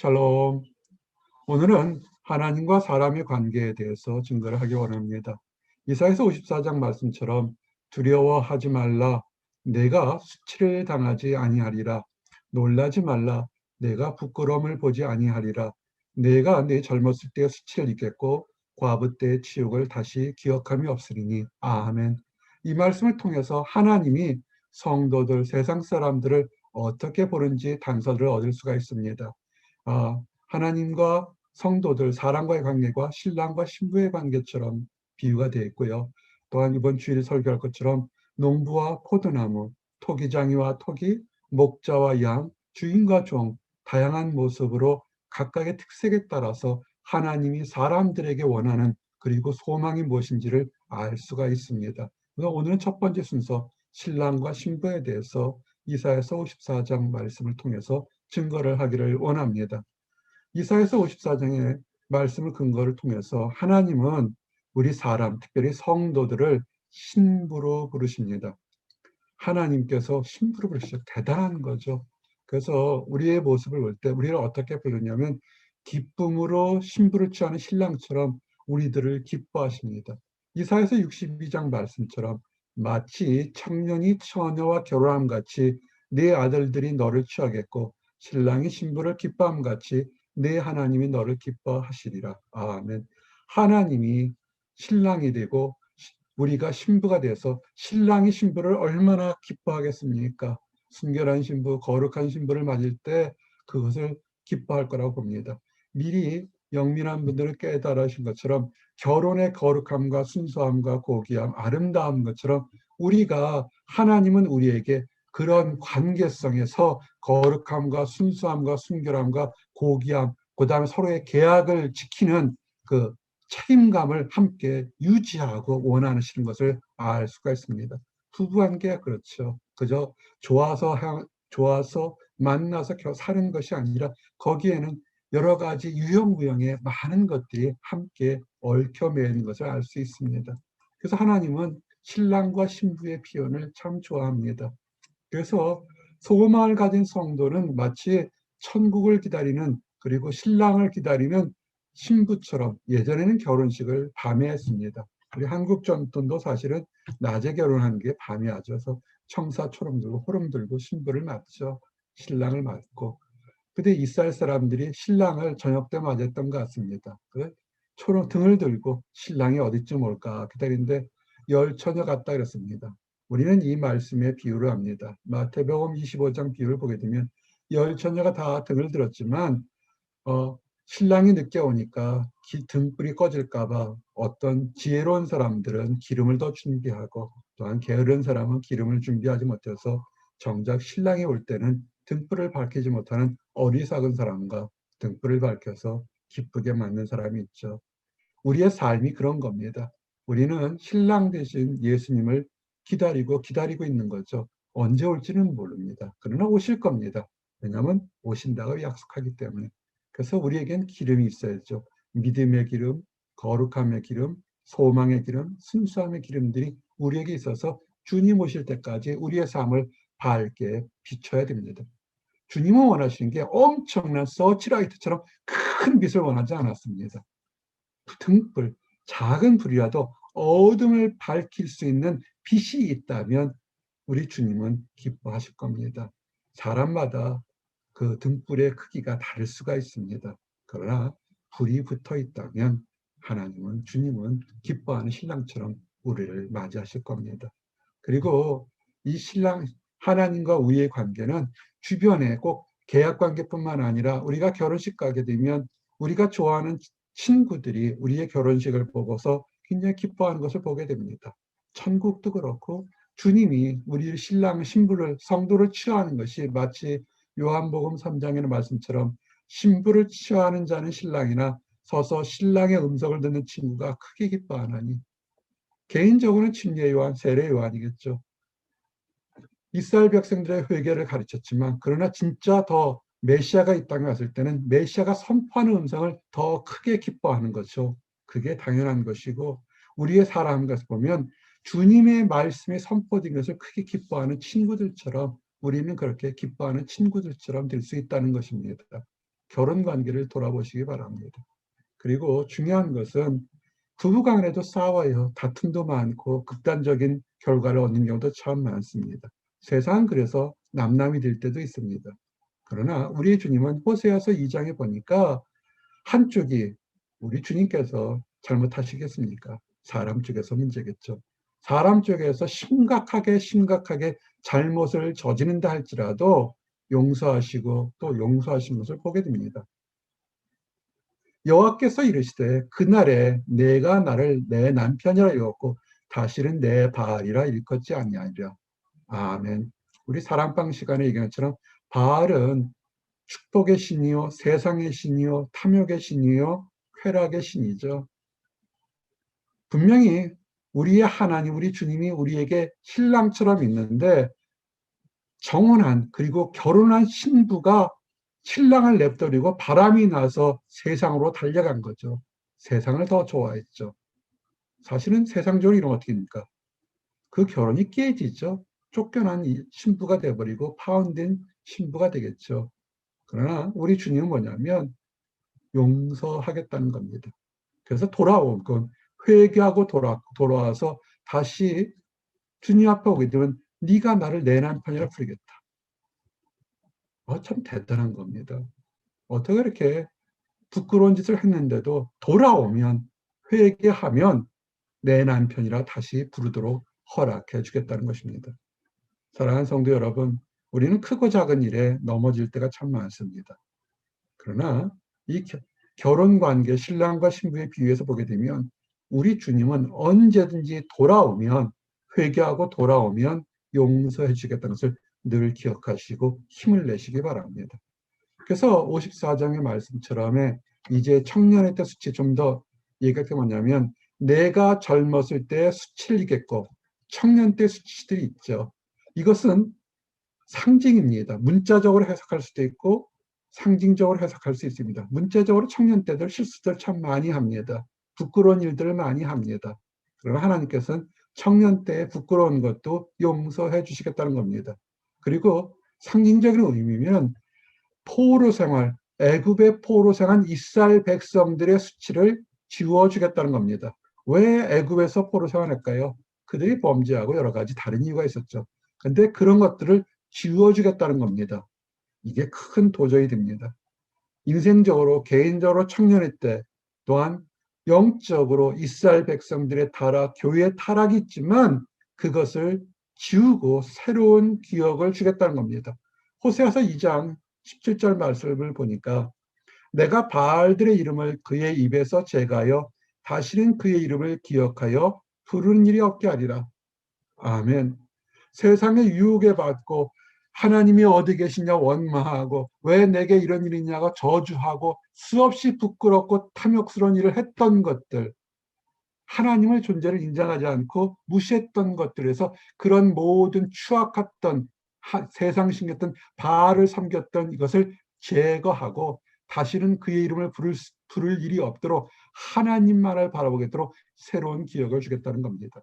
샬롬. 오늘은 하나님과 사람의 관계에 대해서 증거를 하기 원합니다. 이사에서 54장 말씀처럼 두려워하지 말라. 내가 수치를 당하지 아니하리라. 놀라지 말라. 내가 부끄러움을 보지 아니하리라. 내가 내 젊었을 때의 수치를 잊겠고 과부 때의 치욕을 다시 기억함이 없으리니. 아멘. 이 말씀을 통해서 하나님이 성도들, 세상 사람들을 어떻게 보는지 단서를 얻을 수가 있습니다. 아, 하나님과 성도들, 사람과의 관계가 신랑과 신부의 관계처럼 비유가 되어 있고요. 또한 이번 주일에 설교할 것처럼 농부와 포도나무, 토기장이와 토기, 목자와 양, 주인과 종, 다양한 모습으로 각각의 특색에 따라서 하나님이 사람들에게 원하는 그리고 소망이 무엇인지를 알 수가 있습니다. 오늘은 첫 번째 순서 신랑과 신부에 대해서 이사에서 54장 말씀을 통해서 증거를 하기를 원합니다. 이사에서 54장의 말씀을 근거를 통해서 하나님은 우리 사람, 특별히 성도들을 신부로 부르십니다. 하나님께서 신부로 부르시죠. 대단한 거죠. 그래서 우리의 모습을 볼 때 우리를 어떻게 부르냐면 기쁨으로 신부를 취하는 신랑처럼 우리들을 기뻐하십니다. 이사에서 62장 말씀처럼 마치 청년이 처녀와 결혼함 같이 네 아들들이 너를 취하겠고 신랑이 신부를 기뻐함 같이 내 하나님이 너를 기뻐하시리라. 아멘. 하나님이 신랑이 되고 우리가 신부가 돼서 신랑이 신부를 얼마나 기뻐하겠습니까? 순결한 신부, 거룩한 신부를 맞을 때 그것을 기뻐할 거라고 봅니다. 미리 영민한 분들을 깨달으신 것처럼 결혼의 거룩함과 순수함과 고귀함, 아름다움 것처럼 우리가 하나님은 우리에게 그런 관계성에서 거룩함과 순수함과 순결함과 고귀함, 그 다음에 서로의 계약을 지키는 그 책임감을 함께 유지하고 원하시는 것을 알 수가 있습니다. 부부관계가 그렇죠. 그저 좋아서 좋아서 만나서 사는 것이 아니라 거기에는 여러 가지 유형무형의 많은 것들이 함께 얽혀 매는 것을 알 수 있습니다. 그래서 하나님은 신랑과 신부의 표현을 참 좋아합니다. 그래서 소망을 가진 성도는 마치 천국을 기다리는 그리고 신랑을 기다리는 신부처럼 예전에는 결혼식을 밤에 했습니다. 우리 한국 전통도 사실은 낮에 결혼하는 게 밤에 하죠. 그래서 청사초럼 들고 호름 들고 신부를 맞죠. 신랑을 맞고. 근데 이스라엘 사람들이 신랑을 저녁 때 맞았던 것 같습니다. 그 초록 등을 들고 신랑이 어디쯤 올까 기다리는데 열 처녀 같다 그랬습니다. 우리는 이 말씀에 비유를 합니다. 마태복음 25장 비유를 보게 되면 열 처녀가 다 등을 들었지만 어, 신랑이 늦게 오니까 기, 등불이 꺼질까봐 어떤 지혜로운 사람들은 기름을 더 준비하고 또한 게으른 사람은 기름을 준비하지 못해서 정작 신랑이 올 때는 등불을 밝히지 못하는 어리석은 사람과 등불을 밝혀서 기쁘게 맞는 사람이 있죠. 우리의 삶이 그런 겁니다. 우리는 신랑 대신 예수님을 기다리고 기다리고 있는 거죠. 언제 올지는 모릅니다. 그러나 오실 겁니다. 왜냐하면 오신다고 약속하기 때문에. 그래서 우리에겐 기름이 있어야죠. 믿음의 기름, 거룩함의 기름, 소망의 기름, 순수함의 기름들이 우리에게 있어서 주님 오실 때까지 우리의 삶을 밝게 비춰야 됩니다. 주님은 원하시는 게 엄청난 서치라이트처럼 큰 빛을 원하지 않았습니다. 등불, 작은 불이라도 어둠을 밝힐 수 있는 빛이 있다면 우리 주님은 기뻐하실 겁니다. 사람마다 그 등불의 크기가 다를 수가 있습니다. 그러나 불이 붙어 있다면 하나님은 주님은 기뻐하는 신랑처럼 우리를 맞이하실 겁니다. 그리고 이 신랑 하나님과 우리의 관계는 주변에 꼭 계약 관계뿐만 아니라 우리가 결혼식 가게 되면 우리가 좋아하는 친구들이 우리의 결혼식을 보고서 굉장히 기뻐하는 것을 보게 됩니다. 천국도 그렇고 주님이 우리 신랑 신부를 성도를 취하는 것이 마치 요한복음 3장에는 말씀처럼 신부를 취하는 자는 신랑이나 서서 신랑의 음성을 듣는 친구가 크게 기뻐하나니 개인적으로는 침례 요한, 세례 요한이겠죠. 이스라엘 백성들의 회개를 가르쳤지만 그러나 진짜 더 메시아가 이 땅에 왔을 때는 메시아가 선포하는 음성을 더 크게 기뻐하는 거죠. 그게 당연한 것이고 우리의 사람 것을 보면 주님의 말씀이 것을 크게 기뻐하는 친구들처럼 우리는 그렇게 기뻐하는 친구들처럼 될 수 있다는 것입니다. 결혼 관계를 돌아보시기 바랍니다. 그리고 중요한 것은 부부간에도 싸워요. 다툼도 많고 극단적인 결과를 얻는 경우도 참 많습니다. 세상 그래서 남남이 될 때도 있습니다. 그러나 우리 주님은 호세아서 2장에 보니까 한쪽이 우리 주님께서 잘못하시겠습니까? 사람 쪽에서 문제겠죠. 사람 쪽에서 심각하게 심각하게 잘못을 저지른다 할지라도 용서하시고 또 용서하신 것을 보게 됩니다. 여호와께서 이르시되 그날에 내가 나를 내 남편이라 여겼고 다시는 내 바알이라 일컫지 아니하리라. 아멘. 우리 사랑방 시간에 얘기한 것처럼 바알은 축복의 신이요 세상의 신이요 탐욕의 신이요 쾌락의 신이죠. 분명히 우리의 하나님, 우리 주님이 우리에게 신랑처럼 있는데 정혼한 그리고 결혼한 신부가 신랑을 냅버리고 바람이 나서 세상으로 달려간 거죠. 세상을 더 좋아했죠. 사실은 세상적으로 이런 어떻게 됩니까? 그 결혼이 깨지죠. 쫓겨난 신부가 돼버리고 파혼된 신부가 되겠죠. 그러나 우리 주님은 뭐냐면 용서하겠다는 겁니다. 그래서 돌아온 건 회개하고 돌아, 돌아와서 다시 주님 앞에 오게 되면 네가 나를 내 남편이라 부르겠다. 어, 참 대단한 겁니다. 어떻게 이렇게 부끄러운 짓을 했는데도 돌아오면 회개하면 내 남편이라 다시 부르도록 허락해 주겠다는 것입니다. 사랑하는 성도 여러분, 우리는 크고 작은 일에 넘어질 때가 참 많습니다. 그러나 이 결혼 관계, 신랑과 신부의 비유에서 보게 되면 우리 주님은 언제든지 돌아오면 회개하고 돌아오면 용서해 주겠다는 것을 늘 기억하시고 힘을 내시기 바랍니다. 그래서 54장의 말씀처럼 이제 청년의 때 수치 좀 더 얘기할 게 뭐냐면 내가 젊었을 때 수치를 이겼고 청년 때 수치들이 있죠. 이것은 상징입니다. 문자적으로 해석할 수도 있고 상징적으로 해석할 수 있습니다. 문자적으로 청년 때들 실수들 참 많이 합니다. 부끄러운 일들을 많이 합니다. 그러나 하나님께서는 청년 때 부끄러운 것도 용서해 주시겠다는 겁니다. 그리고 상징적인 의미면 포로 생활, 애굽의 포로 생활 이스라엘 백성들의 수치를 지워주겠다는 겁니다. 왜 애굽에서 포로 생활할까요? 그들이 범죄하고 여러 가지 다른 이유가 있었죠. 근데 그런 것들을 지워주겠다는 겁니다. 이게 큰 도전이 됩니다. 인생적으로, 개인적으로 청년의 때 또한 영적으로 이스라엘 백성들의 타락, 교회의 타락이 있지만 그것을 지우고 새로운 기억을 주겠다는 겁니다. 호세아서 2장 17절 말씀을 보니까 내가 바알들의 이름을 그의 입에서 제가여 다시는 그의 이름을 기억하여 부르는 일이 없게 하리라. 아멘. 세상의 유혹에 받고 하나님이 어디 계시냐 원망하고 왜 내게 이런 일이 있냐고 저주하고 수없이 부끄럽고 탐욕스러운 일을 했던 것들 하나님의 존재를 인정하지 않고 무시했던 것들에서 그런 모든 추악했던 세상 신겼던 바알을 섬겼던 이것을 제거하고 다시는 그의 이름을 부를, 부를 일이 없도록 하나님만을 바라보겠도록 새로운 기억을 주겠다는 겁니다.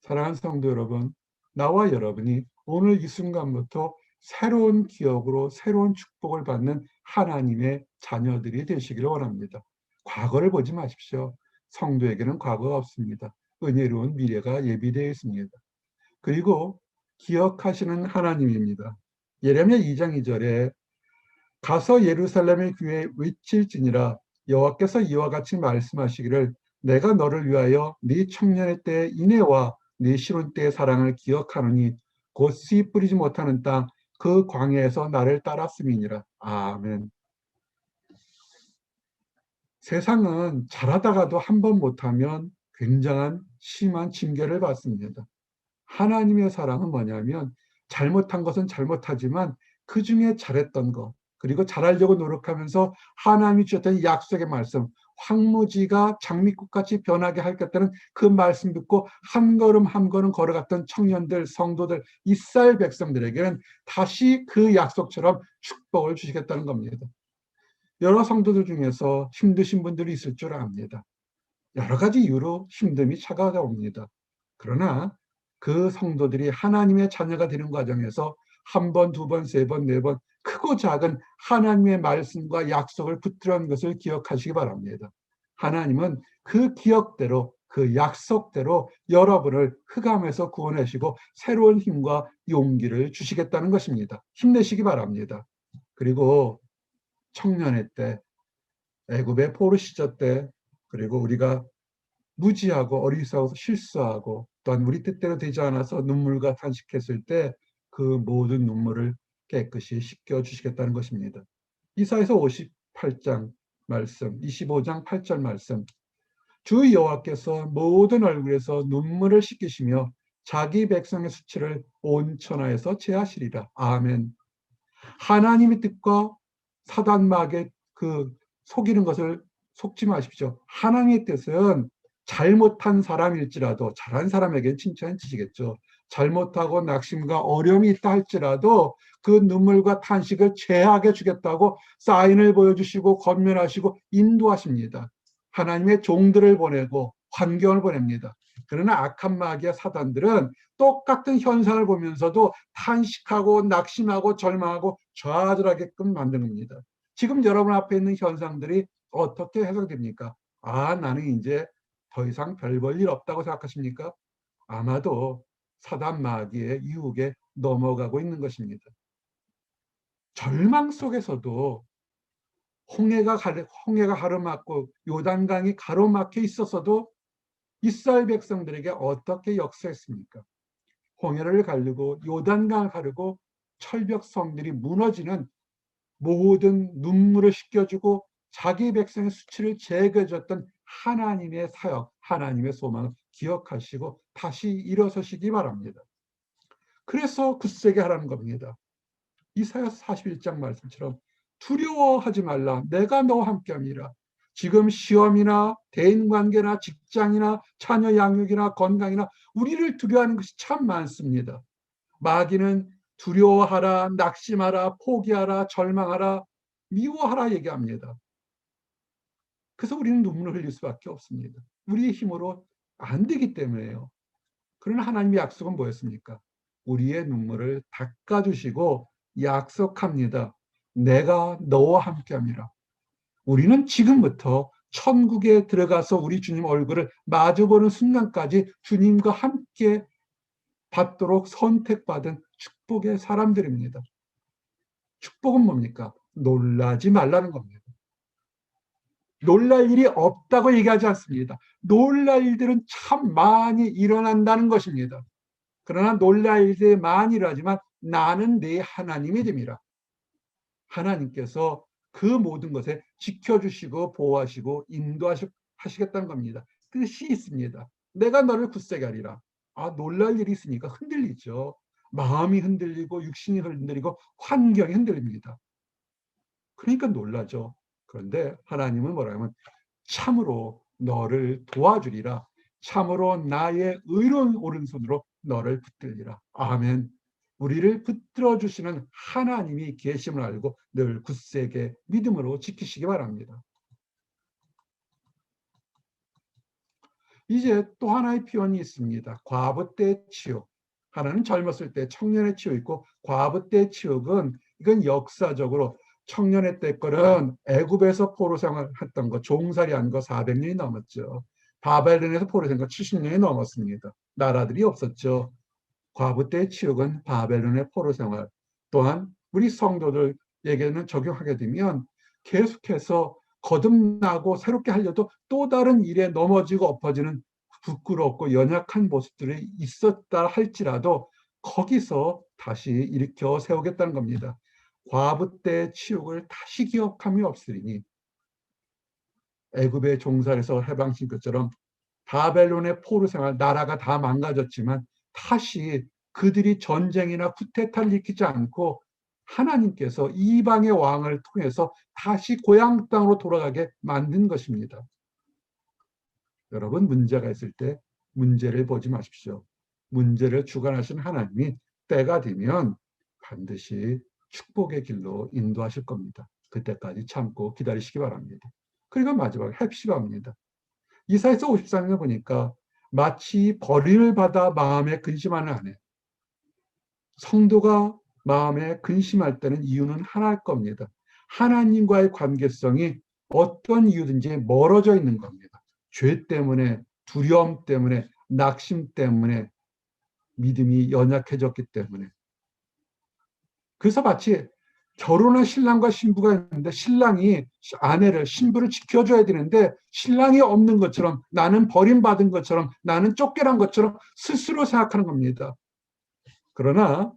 사랑하는 성도 여러분, 나와 여러분이 오늘 이 순간부터 새로운 기억으로 새로운 축복을 받는 하나님의 자녀들이 되시기를 원합니다. 과거를 보지 마십시오. 성도에게는 과거가 없습니다. 은혜로운 미래가 예비되어 있습니다. 그리고 기억하시는 하나님입니다. 예레미야 2장 2절에 가서 예루살렘의 교회에 외칠지니라 여호와께서 이와 같이 말씀하시기를 내가 너를 위하여 네 청년의 때 인애와 네 신혼 때의 사랑을 기억하느니 곧 씨 뿌리지 못하는 땅 그 광야에서 나를 따랐음이니라. 아멘. 세상은 잘하다가도 한 번 못하면 굉장한 심한 징계를 받습니다. 하나님의 사랑은 뭐냐면 잘못한 것은 잘못하지만 그 중에 잘했던 것 그리고 잘하려고 노력하면서 하나님이 주셨던 약속의 말씀 황무지가 장미꽃같이 변하게 하겠다는 그 말씀 듣고 한 걸음 한 걸음 걸어갔던 청년들, 성도들, 이스라엘 백성들에게는 다시 그 약속처럼 축복을 주시겠다는 겁니다. 여러 성도들 중에서 힘드신 분들이 있을 줄 압니다. 여러 가지 이유로 힘듦이 차가워옵니다. 그러나 그 성도들이 하나님의 자녀가 되는 과정에서 한 번, 두 번, 세 번, 네 번 크고 작은 하나님의 말씀과 약속을 붙들은 것을 기억하시기 바랍니다. 하나님은 그 기억대로 그 약속대로 여러분을 흑암에서 구원하시고 새로운 힘과 용기를 주시겠다는 것입니다. 힘내시기 바랍니다. 그리고 청년의 때, 애굽의 포르 시절 때, 그리고 우리가 무지하고 어리석어서 실수하고 또한 우리 뜻대로 되지 않아서 눈물과 탄식했을 때 그 모든 눈물을 깨끗이 씻겨 주시겠다는 것입니다. 이사에서 58장 말씀, 25장 8절 말씀. 주 여호와께서 모든 얼굴에서 눈물을 씻기시며 자기 백성의 수치를 온 천하에서 제하시리라. 아멘. 하나님의 뜻과 사단막의 그 속이는 것을 속지 마십시오. 하나님의 뜻은 잘못한 사람일지라도 잘한 사람에게는 칭찬이 지시겠죠. 잘못하고 낙심과 어려움이 있다 할지라도 그 눈물과 탄식을 제하게 주겠다고 사인을 보여주시고 건면하시고 인도하십니다. 하나님의 종들을 보내고 환경을 보냅니다. 그러나 악한 마귀와 사단들은 똑같은 현상을 보면서도 탄식하고 낙심하고 절망하고 좌절하게끔 만듭니다. 지금 여러분 앞에 있는 현상들이 어떻게 해석됩니까? 아, 나는 이제 더 이상 별 볼 일 없다고 생각하십니까? 아마도 사단 마귀의 유혹에 넘어가고 있는 것입니다. 절망 속에서도 홍해가 홍해가 가로막고 요단강이 가로막혀 있었어도 이스라엘 백성들에게 어떻게 역사했습니까? 홍해를 가르고 요단강을 가르고 철벽 성들이 무너지는 모든 눈물을 씻겨주고 자기 백성의 수치를 제거해줬던 하나님의 사역, 하나님의 소망을 기억하시고 다시 일어서시기 바랍니다. 그래서 굳세게 하라는 겁니다. 이사야 41장 말씀처럼 두려워하지 말라. 내가 너와 함께함이라. 지금 시험이나 대인관계나 직장이나 자녀 양육이나 건강이나 우리를 두려워하는 것이 참 많습니다. 마귀는 두려워하라, 낙심하라, 포기하라, 절망하라, 미워하라 얘기합니다. 그래서 우리는 눈물을 흘릴 수밖에 없습니다. 우리의 힘으로 안 되기 때문에요. 그러나 하나님의 약속은 뭐였습니까? 우리의 눈물을 닦아주시고 약속합니다. 내가 너와 함께합니다. 우리는 지금부터 천국에 들어가서 우리 주님 얼굴을 마주보는 순간까지 주님과 함께 받도록 선택받은 축복의 사람들입니다. 축복은 뭡니까? 놀라지 말라는 겁니다. 놀랄 일이 없다고 얘기하지 않습니다. 놀랄 일들은 참 많이 일어난다는 것입니다. 그러나 놀랄 일들이 많이 일어나지만 나는 내 하나님이 됩니다. 하나님께서 그 모든 것에 지켜주시고 보호하시고 인도하시겠다는 겁니다. 뜻이 있습니다. 내가 너를 굳세게 하리라. 아, 놀랄 일이 있으니까 흔들리죠. 마음이 흔들리고 육신이 흔들리고 환경이 흔들립니다. 그러니까 놀라죠. 그런데 하나님은 뭐라면 참으로 너를 도와주리라. 참으로 나의 의로운 오른손으로 너를 붙들리라. 아멘. 우리를 붙들어 주시는 하나님이 계심을 알고 늘 굳세게 믿음으로 지키시기 바랍니다. 이제 또 하나의 표현이 있습니다. 과부 때 치욕. 하나는 젊었을 때 청년의 치욕 있고 과부 때 치욕은 이건 역사적으로 청년의 때 거는 애굽에서 포로 생활했던 거 종살이 한 거 400년이 넘었죠. 바벨론에서 포로 생활 70년이 넘었습니다. 나라들이 없었죠. 과부 때의 치욕은 바벨론의 포로 생활 또한 우리 성도들에게는 적용하게 되면 계속해서 거듭나고 새롭게 하려도 또 다른 일에 넘어지고 엎어지는 부끄럽고 연약한 모습들이 있었다 할지라도 거기서 다시 일으켜 세우겠다는 겁니다. 과부 때 치욕을 다시 기억함이 없으리니 애굽의 종살에서 해방신 것처럼 바벨론의 포로 생활 나라가 다 망가졌지만 다시 그들이 전쟁이나 쿠데타를 일으키지 않고 하나님께서 이방의 왕을 통해서 다시 고향 땅으로 돌아가게 만든 것입니다. 여러분 문제가 있을 때 문제를 보지 마십시오. 문제를 주관하신 하나님이 때가 되면 반드시 축복의 길로 인도하실 겁니다. 그때까지 참고 기다리시기 바랍니다. 그리고 마지막 헵시바입니다. 이사에서 54장에 보니까 마치 버림을 받아 마음에 근심하는 아내. 성도가 마음에 근심할 때는 이유는 하나일 겁니다. 하나님과의 관계성이 어떤 이유든지 멀어져 있는 겁니다. 죄 때문에, 두려움 때문에, 낙심 때문에, 믿음이 연약해졌기 때문에. 그래서 마치 결혼한 신랑과 신부가 있는데 신랑이 아내를 신부를 지켜줘야 되는데 신랑이 없는 것처럼 나는 버림받은 것처럼 나는 쫓겨난 것처럼 스스로 생각하는 겁니다. 그러나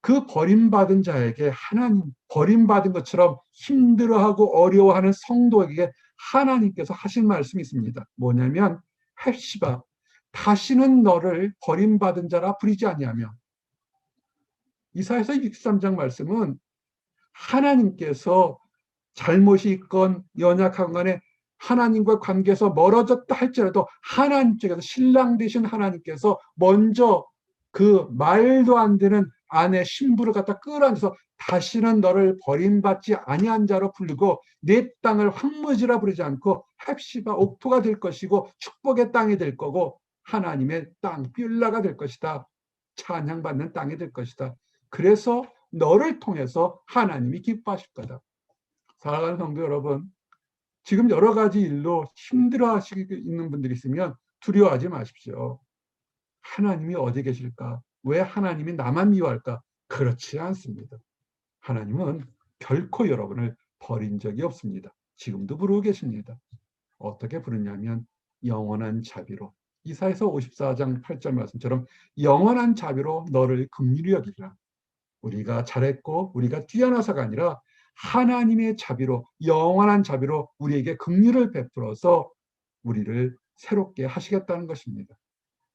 그 버림받은 자에게 하나님 버림받은 것처럼 힘들어하고 어려워하는 성도에게 하나님께서 하신 말씀이 있습니다. 뭐냐면 헵시바 다시는 너를 버림받은 자라 부리지 아니하며 이사에서 63장 말씀은 하나님께서 잘못이 있건 연약한 간에 하나님과 관계에서 멀어졌다 할지라도 하나님 쪽에서 신랑 되신 하나님께서 먼저 그 말도 안 되는 아내 신부를 갖다 끌어안아서 다시는 너를 버림받지 아니한 자로 불리고 내 땅을 황무지라 부르지 않고 헵시바 옥토가 될 것이고 축복의 땅이 될 거고 하나님의 땅 뷸라가 될 것이다. 찬양받는 땅이 될 것이다. 그래서 너를 통해서 하나님이 기뻐하실 거다. 사랑하는 성도 여러분, 지금 여러 가지 일로 힘들어 하시고 있는 분들이 있으면 두려워하지 마십시오. 하나님이 어디 계실까? 왜 하나님이 나만 미워할까? 그렇지 않습니다. 하나님은 결코 여러분을 버린 적이 없습니다. 지금도 부르고 계십니다. 어떻게 부르냐면 영원한 자비로 이사에서 54장 8절 말씀처럼 영원한 자비로 너를 긍휼히 여기라. 우리가 잘했고 우리가 뛰어나서가 아니라 하나님의 자비로 영원한 자비로 우리에게 긍휼을 베풀어서 우리를 새롭게 하시겠다는 것입니다.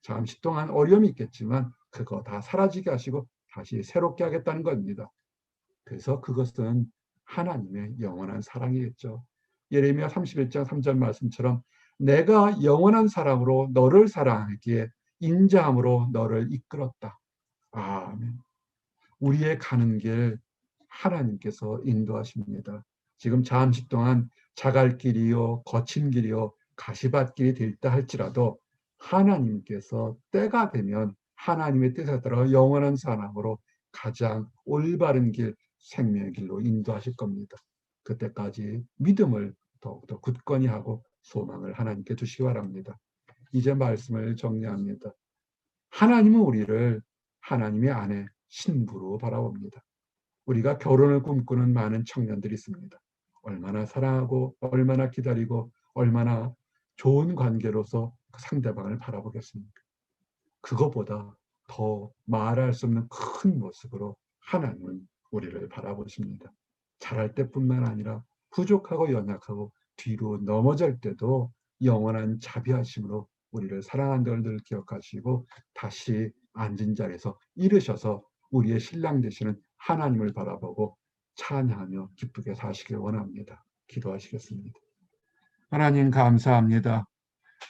잠시 동안 어려움이 있겠지만 그거 다 사라지게 하시고 다시 새롭게 하겠다는 겁니다. 그래서 그것은 하나님의 영원한 사랑이겠죠. 예레미야 31장 3절 말씀처럼 내가 영원한 사랑으로 너를 사랑하기에 인자함으로 너를 이끌었다. 아멘. 우리의 가는 길 하나님께서 인도하십니다. 지금 잠시 동안 자갈길이요, 거친 길이요, 가시밭길이 될다 할지라도 하나님께서 때가 되면 하나님의 뜻에 따라 영원한 사랑으로 가장 올바른 길, 생명의 길로 인도하실 겁니다. 그때까지 믿음을 더욱더 굳건히 하고 소망을 하나님께 주시기 바랍니다. 이제 말씀을 정리합니다. 하나님은 우리를 하나님의 아내, 신부로 바라봅니다. 우리가 결혼을 꿈꾸는 많은 청년들이 있습니다. 얼마나 사랑하고 얼마나 기다리고 얼마나 좋은 관계로서 그 상대방을 바라보겠습니까? 그거보다 더 말할 수 없는 큰 모습으로 하나님은 우리를 바라보십니다. 잘할 때뿐만 아니라 부족하고 연약하고 뒤로 넘어질 때도 영원한 자비하심으로 우리를 사랑한다는 걸 기억하시고 다시 앉은 자리에서 일으셔서 우리의 신랑 되시는 하나님을 바라보고 찬양하며 기쁘게 사시길 원합니다. 기도하시겠습니다. 하나님 감사합니다.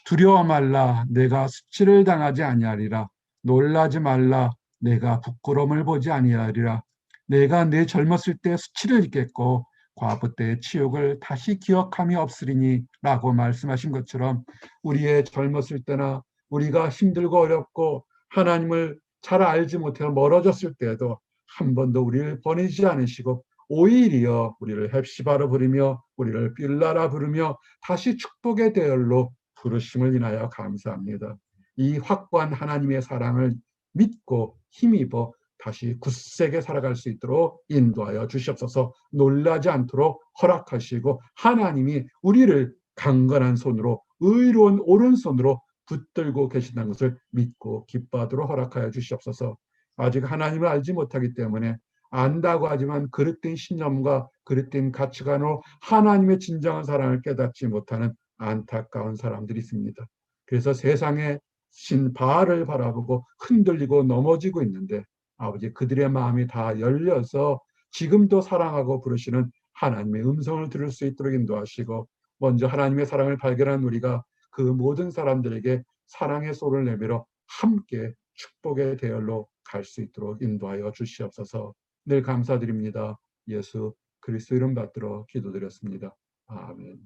두려워 말라 내가 수치를 당하지 아니하리라 놀라지 말라 내가 부끄러움을 보지 아니하리라 내가 내 젊었을 때 수치를 입겠고 과부 때의 치욕을 다시 기억함이 없으리니 라고 말씀하신 것처럼 우리의 젊었을 때나 우리가 힘들고 어렵고 하나님을 잘 알지 못해 멀어졌을 때에도 한 번도 우리를 보내지 않으시고 오히려 우리를 헵시바로 부르며 우리를 빌라라 부르며 다시 축복의 대열로 부르심을 인하여 감사합니다. 이 확고한 하나님의 사랑을 믿고 힘입어 다시 굳세게 살아갈 수 있도록 인도하여 주시옵소서 놀라지 않도록 허락하시고 하나님이 우리를 강건한 손으로 의로운 오른손으로 붙들고 계신다는 것을 믿고 기뻐하도록 허락하여 주시옵소서. 아직 하나님을 알지 못하기 때문에 안다고 하지만 그릇된 신념과 그릇된 가치관으로 하나님의 진정한 사랑을 깨닫지 못하는 안타까운 사람들이 있습니다. 그래서 세상의 신 바알을 바라보고 흔들리고 넘어지고 있는데 아버지 그들의 마음이 다 열려서 지금도 사랑하고 부르시는 하나님의 음성을 들을 수 있도록 인도하시고 먼저 하나님의 사랑을 발견한 우리가 그 모든 사람들에게 사랑의 소를 내밀어 함께 축복의 대열로 갈 수 있도록 인도하여 주시옵소서. 늘 감사드립니다. 예수 그리스도 이름 받들어 기도드렸습니다. 아멘.